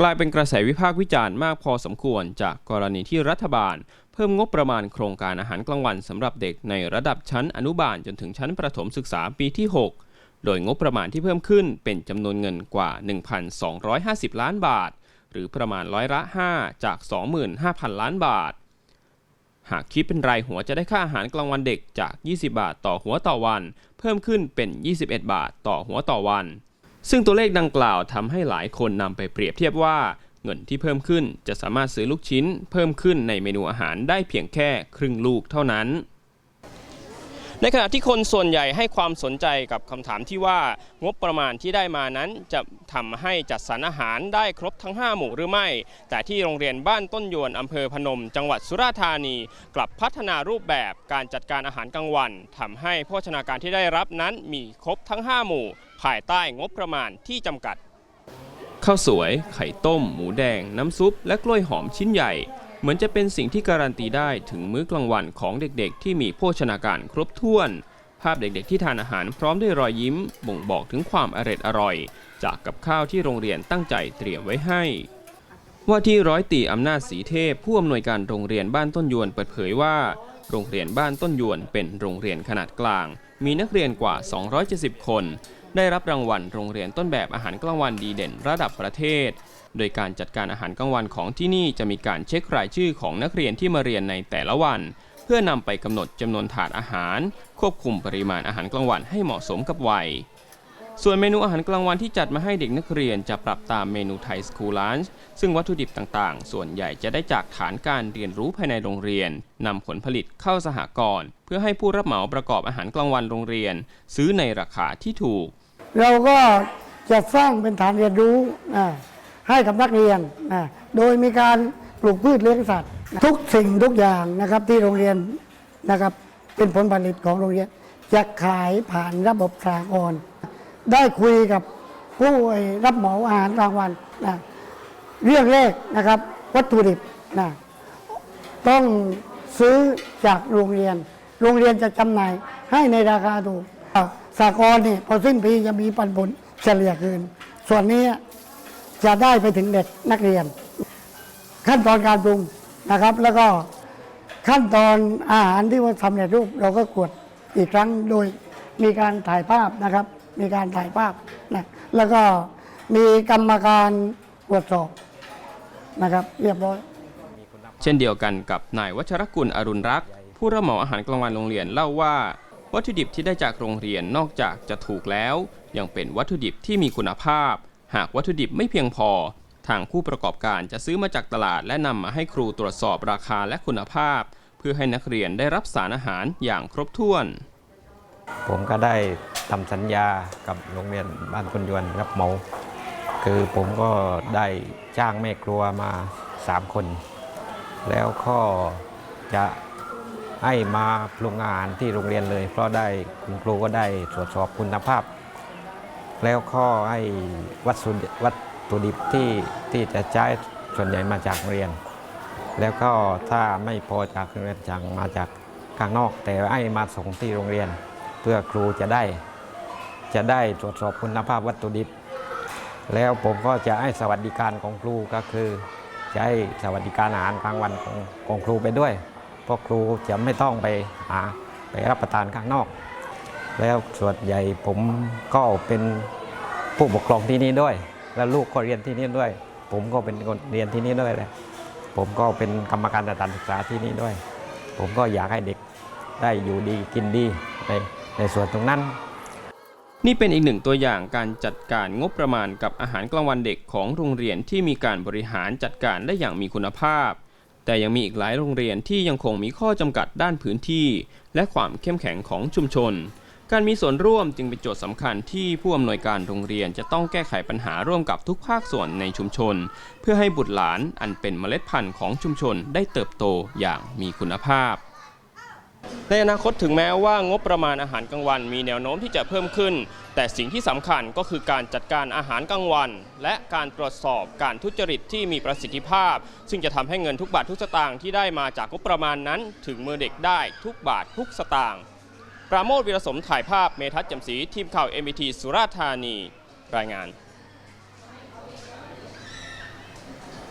กลายเป็นกระแสวิพากษ์วิจารณ์มากพอสมควร จากกรณีที่รัฐบาล เพิ่มงบประมาณโครงการอาหารกลางวันสำหรับเด็กในระดับชั้นอนุบาลจนถึงชั้นประถมศึกษาปีที่ 6 โดยงบประมาณที่เพิ่มขึ้นเป็นจำนวนเงินกว่า 1,250 ล้านบาท หรือประมาณร้อยละ 5 จาก 25,000 ล้านบาท หากคิดเป็นรายหัวจะได้ค่าอาหารกลางวันเด็กจาก 20 บาทต่อหัวต่อวัน เพิ่มขึ้นเป็น 21 บาทต่อหัวต่อวัน ซึ่งตัวเลขดังกล่าวทำให้หลายคนนำไปเปรียบเทียบว่า เงินที่เพิ่มขึ้นจะสามารถซื้อลูกชิ้น เพิ่มขึ้นในเมนูอาหารได้เพียงแค่ครึ่งลูกเท่านั้น ในขณะที่คนส่วนใหญ่ให้ความสนใจกับคำถามที่ว่างบประมาณที่ได้มานั้นจะทำให้จัดสรรอาหารได้ครบทั้ง 5 หมู่หรือไม่ แต่ที่โรงเรียนบ้านต้นยวนอำเภอพนม จังหวัดสุราษฎร์ธานี กลับพัฒนารูปแบบการจัดการอาหารกลางวันทำให้โภชนาการที่ได้รับนั้นมีครบทั้ง 5 หมู่ ภายใต้งบประมาณที่จำกัดข้าวสวย ไข่ต้ม หมูแดง น้ำซุป และกล้วยหอมชิ้นใหญ่ เหมือนจะเป็นสิ่งที่การันตีได้ถึงมื้อกลางวันของเด็กๆ ที่มีโภชนาการครบถ้วน ภาพเด็กๆที่ทานอาหารพร้อมด้วยรอยยิ้ม บ่งบอกถึงความอร่อยอร่อย จากกับข้าวที่โรงเรียนตั้งใจเตรียมไว้ให้ ว่าที่ร้อยตีอำนาจศรีเทพ ผู้อำนวยการโรงเรียนบ้านต้นยวนเปิดเผยว่า โรงเรียนบ้านต้นยวนเป็นโรงเรียนขนาดกลาง มีนักเรียนกว่า 270 คน ได้รับรางวัลโรงเรียนต้นแบบอาหารกลางวันดีเด่นระดับประเทศ โดยการจัดการอาหารกลางวันของที่นี่จะมีการเช็ครายชื่อของนักเรียนที่มาเรียนในแต่ละวัน เพื่อนำไปกำหนดจำนวนถาดอาหาร ควบคุมปริมาณอาหารกลางวันให้เหมาะสมกับวัย ส่วนเมนูอาหารกลางวันที่จัดมาให้เด็กนักเรียนจะปรับตามเมนูไทยสคูลลันช์ซึ่งวัตถุดิบต่างๆ ส่วนใหญ่จะได้จากฐานการเรียนรู้ภายในโรงเรียนนำผลผลิตเข้าสหกรณ์เพื่อให้ผู้รับเหมาประกอบอาหารกลางวันโรงเรียน ซื้อในราคาที่ถูก เราก็จะสร้างเป็นฐานเรียนรู้ให้กับนักเรียน โดยมีการปลูกพืชเลี้ยงสัตว์ ทุกสิ่งทุกอย่างนะครับที่โรงเรียนนะครับเป็นผลผลิตของโรงเรียน จะขายผ่านระบบสากลได้คุยกับผู้รับเหมาอาหารกลางวันนะเรื่องแรกนะครับ วัตถุดิบนะต้องซื้อจากโรงเรียน โรงเรียนจะจำหน่ายให้ในราคาถูก สากลนี่พอสิ้นปีจะมีปันผลเฉลี่ยคืน ส่วนนี้จะได้ไปถึงเด็กนักเรียน ขั้นตอนการปรุงนะครับ แล้วก็ขั้นตอนอาหารที่ว่าทำในรูป เราก็กวดอีกครั้งโดยมีการถ่ายภาพนะครับ มีการถ่ายภาพนะแล้วก็มีกรรมการตรวจสอบนะครับ เรียบร้อย เช่นเดียวกันกับนายวัชรกุลอรุณรักษ์ผู้รับเหมาอาหารกลางวันโรงเรียนเล่าว่า วัตถุดิบที่ได้จากโรงเรียนนอกจากจะถูกแล้ว ยังเป็นวัตถุดิบที่มีคุณภาพ หากวัตถุดิบไม่เพียงพอ ทางผู้ประกอบการจะซื้อมาจากตลาด และนำมาให้ครูตรวจสอบราคาและคุณภาพ เพื่อให้นักเรียนได้รับสารอาหารอย่างครบถ้วน ผมก็ได้ทำสัญญากับโรงเรียนบ้านคนยวนรับเหมา คือผมก็ได้จ้างแม่ครัวมา 3 คน แล้วก็จะ ให้มาปรุงอาหารที่โรงเรียนเลย เพราะได้คุณครูก็ได้ตรวจสอบคุณภาพ แล้วก็ให้วัตถุวัตถุดิบที่ที่จะใช้ส่วนใหญ่มาจากเรียน แล้วก็ถ้าไม่พอจากโรงเรียนจังมาจากข้างนอก แต่ให้มาส่งที่โรงเรียน เพื่อครูจะได้ จะได้ตรวจสอบคุณภาพวัตถุดิบ แล้วผมก็จะให้สวัสดิการของครูก็คือจะให้สวัสดิการอาหารกลางวันของของครูไปด้วย เพราะครูจะไม่ต้องไปหาไปรับประทานข้างนอก แล้วส่วนใหญ่ผมก็เป็นผู้ปกครองที่นี่ด้วย แล้วลูกก็เรียนที่นี่ด้วย ผมก็เป็นคนเรียนที่นี่ด้วยเลยผมก็เป็นกรรมการสถานศึกษาที่นี่ด้วย ผมก็อยากให้เด็กได้อยู่ดีกินดีในในส่วนตรงนั้น นี่เป็นอีกหนึ่งตัวอย่างการจัดการงบประมาณกับอาหารกลางวันเด็กของโรงเรียนที่มีการบริหารจัดการได้อย่างมีคุณภาพ แต่ยังมีอีกหลายโรงเรียนที่ยังคงมีข้อจำกัดด้านพื้นที่ และความเข้มแข็งของชุมชน การมีส่วนร่วมจึงเป็นโจทย์สำคัญที่ผู้อำนวยการโรงเรียนจะต้องแก้ไขปัญหาร่วมกับทุกภาคส่วนในชุมชน เพื่อให้บุตรหลานอันเป็นเมล็ดพันธุ์ของชุมชนได้เติบโตอย่างมีคุณภาพ ในอนาคตถึงแม้ว่างบประมาณอาหารกลางวัน มีแนวโน้มที่จะเพิ่มขึ้น แต่สิ่งที่สำคัญก็คือการจัดการอาหารกลางวัน และการตรวจสอบการทุจริตที่มีประสิทธิภาพ ซึ่งจะทำให้เงินทุกบาททุกสตางค์ที่ได้มาจากงบประมาณนั้น ถึงมือเด็กได้ทุกบาททุกสตางค์ปราโมทวิรสมถ่ายภาพเมทัศน์จำศรีทีมข่าว MBT สุราษฎร์ธานี รายงาน